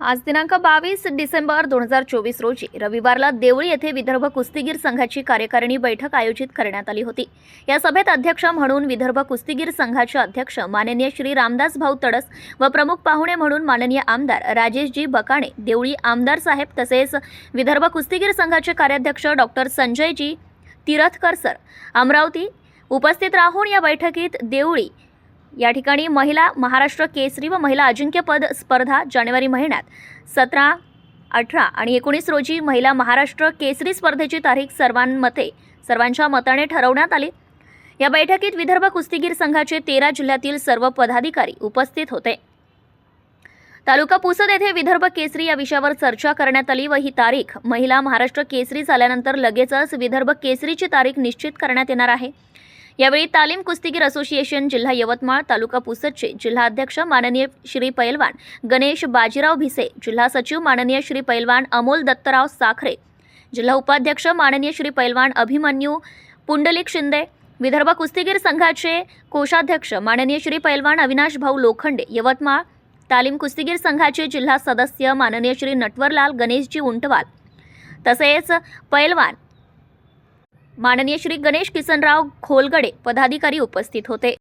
आज दिनांक बावीस डिसेंबर दोन हजार चोवीस रोजी रविवारला देवळी येथे विदर्भ कुस्तीगीर संघाची कार्यकारिणी बैठक आयोजित करण्यात आली होती. या सभेत अध्यक्ष म्हणून विदर्भ कुस्तीगीर संघाचे अध्यक्ष माननीय श्री रामदास भाऊ तडस व प्रमुख पाहुणे म्हणून माननीय आमदार राजेशजी बकाणे देवळी आमदार साहेब तसेच विदर्भ कुस्तीगीर संघाचे कार्याध्यक्ष डॉक्टर संजयजी तिरथकर सर अमरावती उपस्थित राहून या बैठकीत देवळी या ठिकाणी महिला महाराष्ट्र केसरी व महिला अजिंक्यपद स्पर्धा जानेवारी महिन्यात सतरा अठरा आणि एकोणीस रोजी महिला महाराष्ट्र केसरी स्पर्धेची तारीख सर्वांमते सर्वांच्या मताने ठरवण्यात आली. या बैठकीत विदर्भ कुस्तीगीर संघाचे तेरा जिल्ह्यातील सर्व पदाधिकारी उपस्थित होते. तालुका पुसद येथे विदर्भ केसरी या विषयावर चर्चा करण्यात आली व ही तारीख महिला महाराष्ट्र केसरी झाल्यानंतर लगेचच विदर्भ केसरीची तारीख निश्चित करण्यात येणार आहे. यावेळी तालीम कुस्तीगीर असोसिएशन जिल्हा यवतमाळ तालुका पुसदचे जिल्हा अध्यक्ष माननीय श्री पैलवान गणेश बाजीराव भिसे जिल्हा सचिव माननीय श्री पैलवान अमोल दत्तराव साखरे जिल्हा उपाध्यक्ष माननीय श्री पैलवान अभिमन्यू पुंडलिक शिंदे विदर्भ कुस्तीगीर संघाचे कोषाध्यक्ष माननीय श्री पैलवान अविनाश भाऊ लोखंडे यवतमाळ तालीम कुस्तीगीर संघाचे जिल्हा सदस्य माननीय श्री नटवरलाल गणेशजी उंटवाल तसेच पैलवान माननीय श्री गणेश किसनराव खोलगडे पदाधिकारी उपस्थित होते.